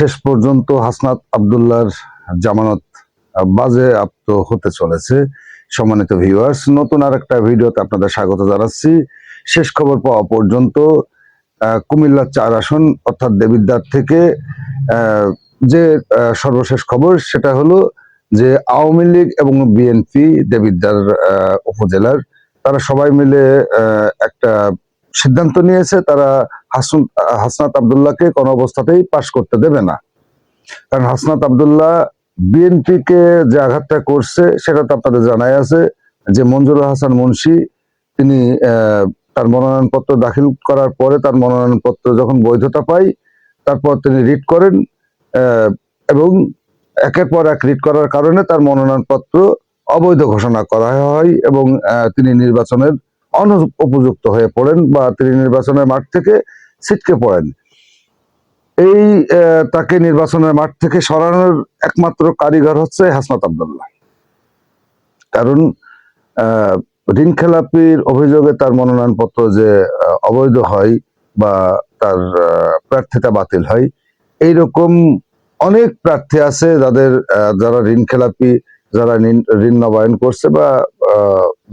শেষ পর্যন্ত হাসনাত আবদুল্লাহর জামানত বাজে বাজেয়াপ্ত হতে চলেছে। সম্মানিত ভিউয়ার্স নতুন আর একটা ভিডিওতে আপনাদের স্বাগত জানাচ্ছি। শেষ খবর পাওয়া পর্যন্ত কুমিল্লার চার আসন, অর্থাৎ দেবিদ্বার থেকে যে সর্বশেষ খবর, সেটা হলো যে আওয়ামী লীগ এবং বিএনপি দেবিদ্বার উপজেলার, তারা সবাই মিলে একটা সিদ্ধান্ত নিয়েছে, তারা হাসন হাসনাত আবদুল্লাহকে কোনো অবস্থাতেই পাশ করতে দেবে না। কারণ হাসনাত আবদুল্লাহ বিএনপি কে যে আঘাতটা করছে, সেটা তো আপনাদের জানাই আছে যে মঞ্জুরুল হাসান মুন্সি, তিনি তার মনোনয়নপত্র দাখিল করার পরে তার মনোনয়নপত্র যখন বৈধতা পায়, তারপর তিনি রিট করেন এবং একের পর এক রিট করার কারণে তার মনোনয়নপত্র অবৈধ ঘোষণা করা হয় এবং তিনি নির্বাচনের অনুপযুক্ত হয়ে পড়েন বা তিনি নির্বাচনের মাঠ থেকে ছিটকে পড়েন। এই তাকে নির্বাচনের মাঠ থেকে সরানোর একমাত্র কারিগর হচ্ছে হাসনাত আবদুল্লাহ। কারণ ঋণ খেলাপির অভিযোগে তার মনোনয়নপত্র যে অবৈধ হয় বা তার প্রার্থিতা বাতিল হয়, এইরকম অনেক প্রার্থী আছে যাদের যারা ঋণ খেলাপি যারা ঋণ- নবায়ন করছে বা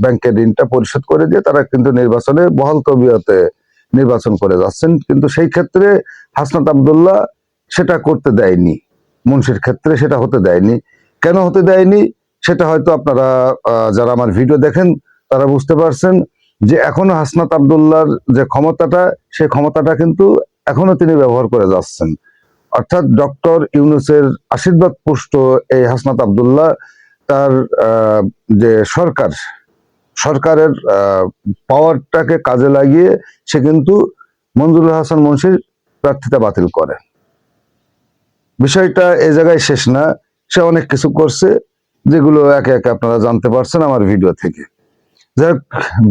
ব্যাংকের ঋণটা পরিশোধ করে দিয়ে তারা কিন্তু নির্বাচনে বহাল তবিয়তে নির্বাচন করে যাচ্ছেন। কিন্তু সেই ক্ষেত্রে হাসনাত আবদুল্লাহ সেটা করতে দেয়নি। মুন্সির ক্ষেত্রে সেটা হতে দেয়নি। কেন হতে দেয়নি? সেটা হয়তো আপনারা যারা আমার ভিডিও দেখেন, তারা বুঝতে পারছেন যে এখনও হাসনাত আবদুল্লাহর যে ক্ষমতাটা সেই ক্ষমতাটা কিন্তু এখনও তিনি ব্যবহার করে যাচ্ছেন। অর্থাৎ ডক্টর ইউনুসের আশীর্বাদ পুষ্ট এই হাসনাত আবদুল্লাহ তার যে সরকার, সরকারের পাওয়ারটাকে কাজে লাগিয়ে সে কিন্তু মঞ্জুরুল হাসান মুন্সির প্রার্থিতা বাতিল করে। বিষয়টা এ জায়গায় শেষ না। সে অনেক কিছু করছে, যেগুলো একে একে আপনারা জানতে পারছেন আমার ভিডিও থেকে। যাই হোক,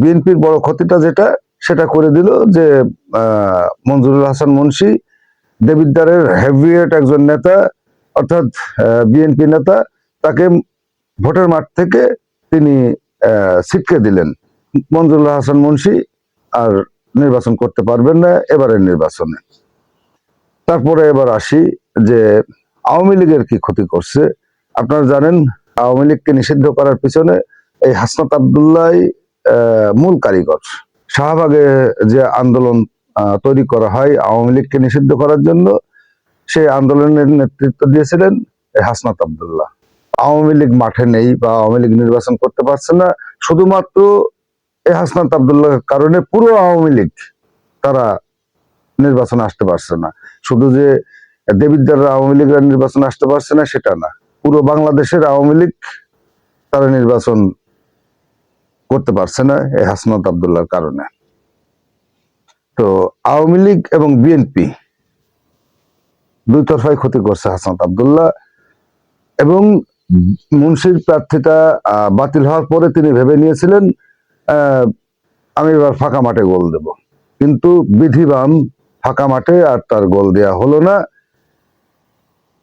বিএনপির বড় ক্ষতিটা যেটা, সেটা করে দিল যে মঞ্জুরুল হাসান মুন্সি, দেবিদ্বারের হেভিয়েট একজন নেতা, অর্থাৎ বিএনপি নেতা, তাকে ভোটের মাঠ থেকে তিনি ছিটকে দিলেন। মঞ্জুরুল হাসান মুন্সি আর নির্বাচন করতে পারবেন না এবারের নির্বাচনে। তারপরে এবার আসি যে আওয়ামী লীগের কি ক্ষতি করছে। আপনারা জানেন, আওয়ামী লীগকে নিষিদ্ধ করার পিছনে এই হাসনাত আবদুল্লাহ মূল কারিগর। শাহবাগে যে আন্দোলন তৈরি করা হয় আওয়ামী লীগকে নিষিদ্ধ করার জন্য, সেই আন্দোলনের নেতৃত্ব দিয়েছিলেন হাসনাত আবদুল্লাহ। আওয়ামী লীগ মাঠে নেই বা আওয়ামী লীগ নির্বাচন করতে পারছে না, শুধুমাত্র এই হাসনাত আবদুল্লাহর কারণে পুরো আওয়ামী লীগ তারা নির্বাচনে আসতে পারছে না। শুধু যে দেবিদ্দার আওয়ামী লীগরা নির্বাচনে আসতে পারছে না, সেটা না। পুরো বাংলাদেশের আওয়ামী লীগ তারা নির্বাচন করতে পারছে না এই হাসনাত আবদুল্লাহর কারণে। তো আওয়ামী লীগ এবং বিএনপি দুই তরফাই ক্ষতি করছে হাসনাত আবদুল্লাহ এবং মুন্সির প্রার্থীতা আহ, বাতিল হওয়ার পরে তিনি ভেবে নিয়েছিলেন আমি এবার ফাঁকা মাঠে গোল দেব। কিন্তু বিধিবান ফাঁকা মাঠে আর তার গোল দেয়া হলো না।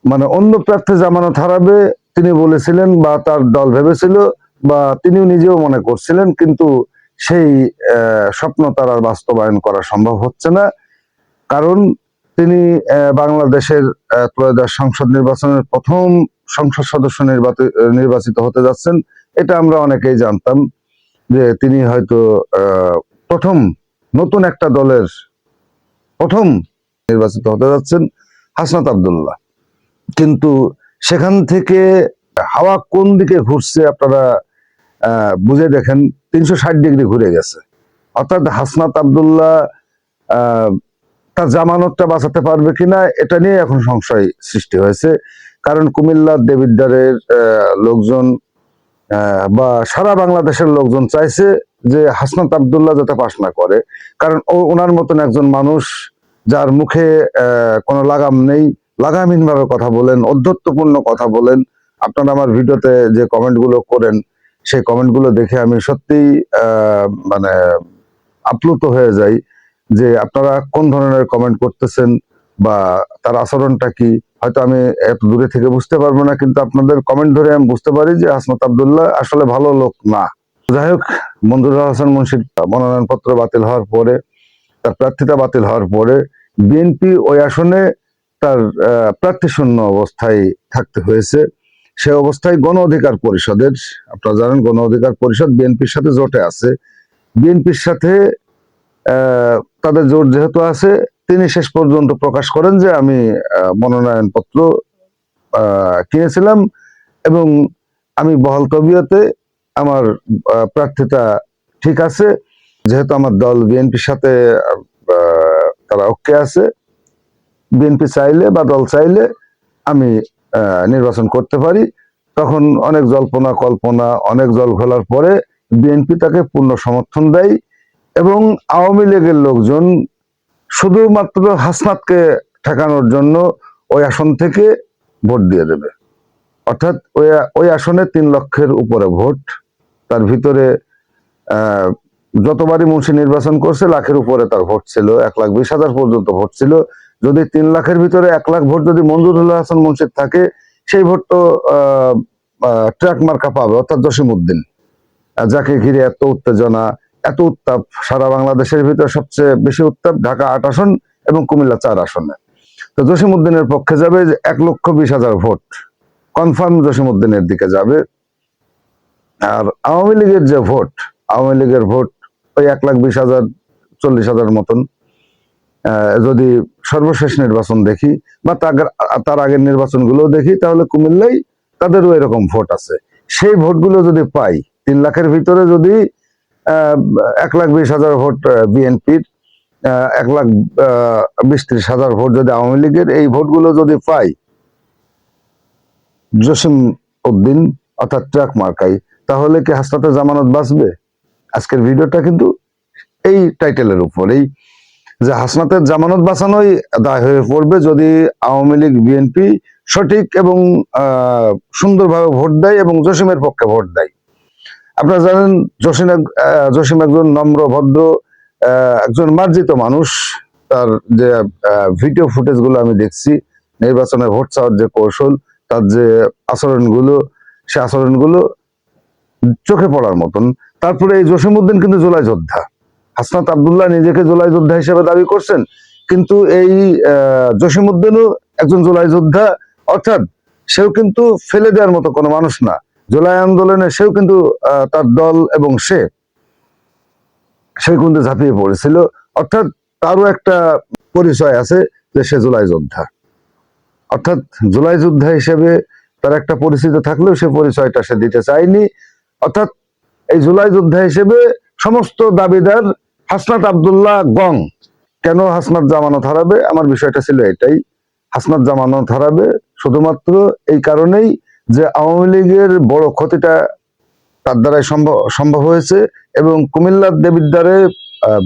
মানে অন্য প্রার্থী জামানত হারাবে তিনি বলেছিলেন বা তার দল ভেবেছিল বা তিনিও নিজেও মনে করছিলেন কিন্তু সেই স্বপ্ন তার আর বাস্তবায়ন করা সম্ভব হচ্ছে না। কারণ তিনি বাংলাদেশের ত্রয়োদশ সংসদ নির্বাচনের প্রথম সংসদ সদস্য নির্বাচিত হতে যাচ্ছেন। এটা আমরা অনেকেই জানতাম যে তিনি হয়তো প্রথম নতুন একটা দলের প্রথম নির্বাচিত হতে যাচ্ছেন, হাসনাত আবদুল্লাহ। কিন্তু সেখান থেকে হাওয়া কোন দিকে ঘুরছে আপনারা বুঝে দেখেন, তিনশো ষাট ডিগ্রি ঘুরে গেছে। অর্থাৎ হাসনাত আবদুল্লাহ তার জামানতটা বাঁচাতে পারবে কিনা, এটা নিয়ে এখন সংশয় সৃষ্টি হয়েছে। কারণ কুমিল্লার দেবিদ্বারের লোকজন বা সারা বাংলাদেশের লোকজন চাইছে যে হাসনাত আবদুল্লাহ যাতে পাশ না করে। কারণ ও, ওনার মতন একজন মানুষ যার মুখে কোনো লাগাম নেই লাগামহীন ভাবে কথা বলেন অধ্যত্বপূর্ণ কথা বলেন। আপনারা আমার ভিডিওতে যে কমেন্টগুলো করেন, সেই কমেন্টগুলো দেখে আমি সত্যিই মানে আপ্লুত হয়ে যাই। যে আপনারা কোন ধরনের কমেন্ট করতেছেন বা তার আচরণটা কি? হয়তো আমি এত দূরে থেকে বুঝতে পারব না, কিন্তু আপনাদের কমেন্ট ধরে আমি বুঝতে পারি যে হাসনাত আবদুল্লাহ আসলে ভালো লোক না। যাই হোক মঞ্জুর হাসান মুন্সির মনোনয়নপত্র বাতিল হওয়ার পরে, তার প্রার্থিতা বাতিল হওয়ার পরে বিএনপি ওই আসনে তার প্রার্থী শূন্য অবস্থায় থাকতে হয়েছে। সে অবস্থায় গণ অধিকার পরিষদের, আপনারা জানেন গণ অধিকার পরিষদ বিএনপির সাথে জোটে আছে। বিএনপির সাথে তাদের জোর যেহেতু আছে তিনি শেষ পর্যন্ত প্রকাশ করেন যে আমি মনোনয়নপত্র কিনেছিলাম এবং আমি বহাল তবিয়তে আমার আহ, প্রার্থীতা ঠিক আছে যেহেতু আমার দল বিএনপির সাথে তারা ওকে আছে বিএনপি চাইলে বা দল চাইলে আমি নির্বাচন করতে পারি। তখন অনেক জল্পনা কল্পনা অনেক জল ঘোলার পরে বিএনপি তাকে পূর্ণ সমর্থন দেয়। এবং আওয়ামী লীগের লোকজন শুধুমাত্র হাসনাতকে ঠেকানোর জন্য ওই আসন থেকে ভোট দিয়ে দেবে। অর্থাৎ ওই ওই আসনে তিন লক্ষের উপরে ভোট, তার ভিতরে যতবারই মুন্সি নির্বাচন করছে, লাখের উপরে তার ভোট ছিল, এক লাখ বিশ হাজার পর্যন্ত ভোট ছিল। যদি তিন লাখের ভিতরে এক লাখ ভোট যদি মঞ্জুরুল হাসান মুন্সির থাকে, সেই ভোট তো ট্র্যাক মার্কা পাবে, অর্থাৎ জসিমউদ্দিন। যাকে ঘিরে এত উত্তেজনা এত উত্তাপ, সারা বাংলাদেশের ভিতরে সবচেয়ে বেশি উত্তাপ ঢাকা আট আসন এবং কুমিল্লা চার আসনে। তো জসিমউদ্দিনের পক্ষে যাবে যে এক লক্ষ বিশ হাজার ভোট। কনফার্ম জসিমউদ্দিনের দিকে যাবে। আর আওয়ামী লীগের যে ভোট, আওয়ামী লীগের ভোট ওই এক লাখ বিশ হাজার, চল্লিশ হাজার মতন। যদি সর্বশেষ নির্বাচন দেখি বা তার আগের নির্বাচনগুলো দেখি, তাহলে কুমিল্লায় তাদেরও এরকম ভোট আছে। সেই ভোটগুলো যদি পাই, তিন লাখের ভিতরে যদি এক লাখ বিশ হাজার ভোট বিএনপির এক লাখ বিশ ত্রিশ হাজার ভোট যদি আওয়ামী লীগের, এই ভোটগুলো যদি পাই, জসিম উদ্দিন অর্থাৎ ট্রাক মার্কাই, তাহলে কি হাসনাতে জামানত বাঁচবে? আজকের ভিডিওটা কিন্তু এই টাইটেলের উপর, এই যে হাসনাতের জামানত বাঁচানোই দায় হয়ে পড়বে যদি আওয়ামী লীগ, বিএনপি সঠিক এবং সুন্দরভাবে ভোট দেয় এবং জসিমের পক্ষে ভোট দেয়। আপনারা জানেন জসিম জসিম একজন নম্র, ভদ্র একজন মার্জিত মানুষ। তার যে ভিডিও ফুটেজগুলো আমি দেখছি নির্বাচনে ভোট চাওয়ার যে কৌশল, তার যে আচরণগুলো, সে আচরণগুলো চোখে পড়ার মতন। তারপরে এই জসিমউদ্দিন কিন্তু জুলাই যোদ্ধা। হাসনাত আবদুল্লাহ নিজেকে জুলাই যোদ্ধা হিসেবে দাবি করছেন, কিন্তু এই জসিমউদ্দিনও একজন জুলাই যোদ্ধা, অর্থাৎ সেও কিন্তু ফেলে দেওয়ার মতো কোনো মানুষ না। জুলাই আন্দোলনে সেও কিন্তু তার দল এবং সে সে কিন্তু ঝাঁপিয়ে পড়েছিল। অর্থাৎ তারও একটা পরিচয় আছে যে সে জুলাই যোদ্ধা। অর্থাৎ জুলাই যোদ্ধা হিসেবে তার একটা পরিচিতি থাকলেও সে পরিচয়টা সে দিতে চায়নি। অর্থাৎ এই জুলাই যোদ্ধা হিসেবে সমস্ত দাবিদার হাসনাত আবদুল্লাহ গং। কেন হাসনাত জামানত হারাবে? আমার বিষয়টা ছিল এটাই। হাসনাত জামানত হারাবে শুধুমাত্র এই কারণেই যে আওয়ামী লীগের বড় ক্ষতিটা তার দ্বারাই সম্ভব সম্ভব হয়েছে এবং কুমিল্লার দেবিদ্বারে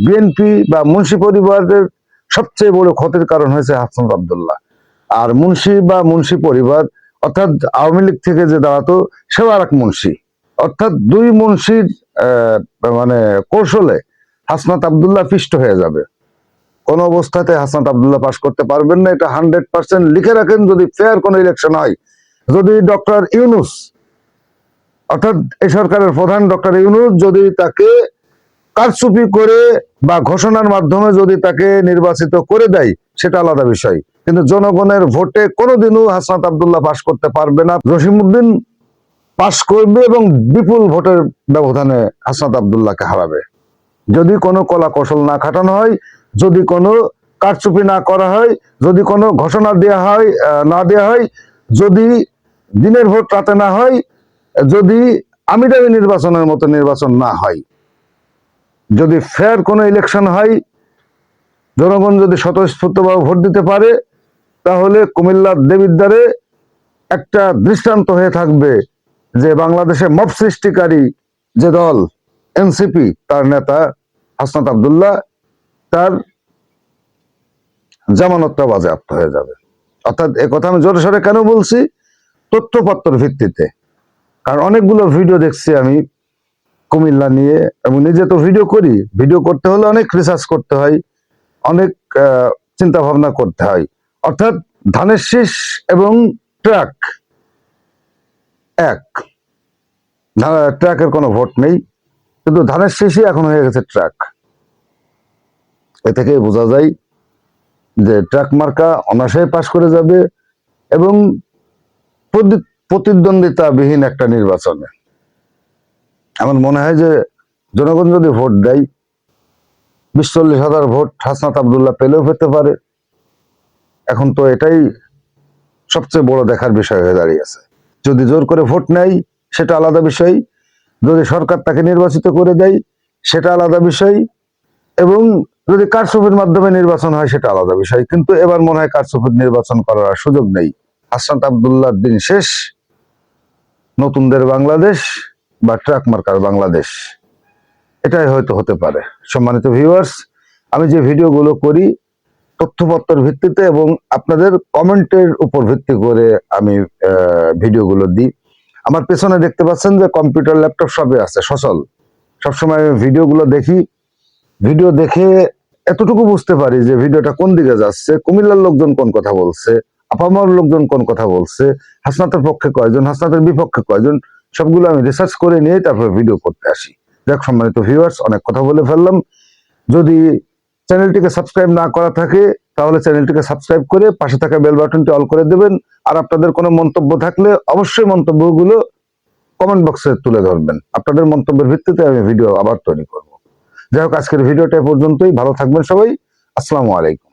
বিএনপি বা মুন্সি পরিবারের সবচেয়ে বড় ক্ষতির কারণ হয়েছে হাসনাত আবদুল্লাহ। আর মুন্সি বা মুন্সি পরিবার, অর্থাৎ আওয়ামী লীগ থেকে যে দাঁড়াতো, সেও আর এক মুন্সি। অর্থাৎ দুই মুন্সির মানে কৌশলে হাসনাত আবদুল্লাহ পিষ্ট হয়ে যাবে। কোন অবস্থাতে হাসনাত আবদুল্লাহ পাশ করতে পারবেন না, এটা হান্ড্রেড পার্সেন্ট লিখে রাখেন, যদি ফেয়ার কোন ইলেকশন হয় যদি ডক্টর ইউনুস, অর্থাৎ এই সরকারের প্রধান ডক্টর ইউনুস যদি তাকে কারচুপি করে বা ঘোষণার মাধ্যমে যদি তাকে নির্বাচিত করে দেয়, সেটা আলাদা বিষয়। কিন্তু জনগণের ভোটে কোনোদিনও হাসনাত আবদুল্লাহ পাশ করতে পারবে না জসিমউদ্দিন পাশ করবে এবং বিপুল ভোটের ব্যবধানে হাসনাত আবদুল্লাহকে হারাবে। যদি কোনো কলা কৌশল না খাটানো হয়, যদি কোনো কারচুপি না করা হয়, যদি কোনো ঘোষণা দেওয়া হয় না দেওয়া হয়, যদি দিনের ভোট রাতে না হয়, যদি আমি দাবি নির্বাচনের মতো নির্বাচন না হয়। যদি ফেয়ার কোনো ইলেকশন হয়, জনগণ যদি স্বতঃস্ফূর্তভাবে ভোট দিতে পারে, তাহলে কুমিল্লার দেবিদ্বারে একটা দৃষ্টান্ত হয়ে থাকবে যে বাংলাদেশে মব সৃষ্টিকারী যে দল, এনসিপি, তার নেতা হাসনাত আবদুল্লাহ, তার জামানতটা বাজেয়াপ্ত হয়ে যাবে। অর্থাৎ কথা আমি জোরে সরে কেন বলছি? তথ্যপত্র ভিত্তিতে। কারণ অনেকগুলো ভিডিও দেখছি আমি কুমিল্লা নিয়ে, এবং নিজে তো ভিডিও করি। ভিডিও করতে হলে অনেক রিসার্চ করতে হয়, অনেক চিন্তা ভাবনা করতে হয়। অর্থাৎ ধানের শীষ এবং ট্রাক এক। ট্রাকের কোনো ভোট নেই, কিন্তু ধানের শীষই এখন হয়ে গেছে ট্রাক এ থেকেই বোঝা যায় যে ট্রাক মার্কা অনাশয় পাশ করে যাবে, এবং প্রতিদ্বন্দ্বিতাবিহীন একটা নির্বাচনে। আমার মনে হয় যে জনগণ যদি ভোট দেয় বিশ চল্লিশ হাজার ভোট হাসনাত আবদুল্লাহ পেলেও পেতে পারে। এখন তো এটাই সবচেয়ে বড় দেখার বিষয় হয়ে দাঁড়িয়েছে যদি জোর করে ভোট নেয়, সেটা আলাদা বিষয়। যদি সরকার তাকে নির্বাচিত করে দেয়, সেটা আলাদা বিষয়। এবং যদি কারসুফির মাধ্যমে নির্বাচন হয়, সেটা আলাদা বিষয়। কিন্তু এবার মনে হয় কারসুফির নির্বাচন করার সুযোগ নেই। হাসনাত আবদুল্লাহর দিন শেষ। নতুনদের বাংলাদেশ বা ট্রাক মার্কার বাংলাদেশ। এটাই হয়তো হতে পারে। সম্মানিত ভিউয়ার্স আমি যে ভিডিওগুলো করি, তথ্যপত্রের ভিত্তিতে এবং আপনাদের কমেন্টের উপর ভিত্তি করে আমি ভিডিওগুলো দিই। আমার পেছনে দেখতে পাচ্ছেন যে কম্পিউটার, ল্যাপটপ সবই আছে, সচল। সবসময় আমি ভিডিওগুলো দেখি। ভিডিও দেখে এতটুকু বুঝতে পারি যে ভিডিওটা কোন দিকে যাচ্ছে, কুমিল্লার লোকজন কোন কথা বলছে আপামার লোকজন কোন কথা বলছে? হাসনাতের পক্ষে কয়জন? হাসনাতের বিপক্ষে কয়জন? সবগুলো আমি রিসার্চ করে নিয়ে তারপর ভিডিও করতে আসি। যাক সম্মানিত ভিউয়ার্স অনেক কথা বলে ফেললাম। যদি চ্যানেলটিকে সাবস্ক্রাইব না করা থাকে, তাহলে চ্যানেলটিকে সাবস্ক্রাইব করে পাশে থাকা বেল বাটনটি অল করে দেবেন। আর আপনাদের কোনো মন্তব্য থাকলে অবশ্যই মন্তব্যগুলো কমেন্ট বক্সে তুলে ধরবেন। আপনাদের মন্তব্যের ভিত্তিতে আমি ভিডিও আবার তৈরি করব। যাই হোক, আজকের ভিডিওটা পর্যন্তই। ভালো থাকবেন সবাই। আসসালামু আলাইকুম।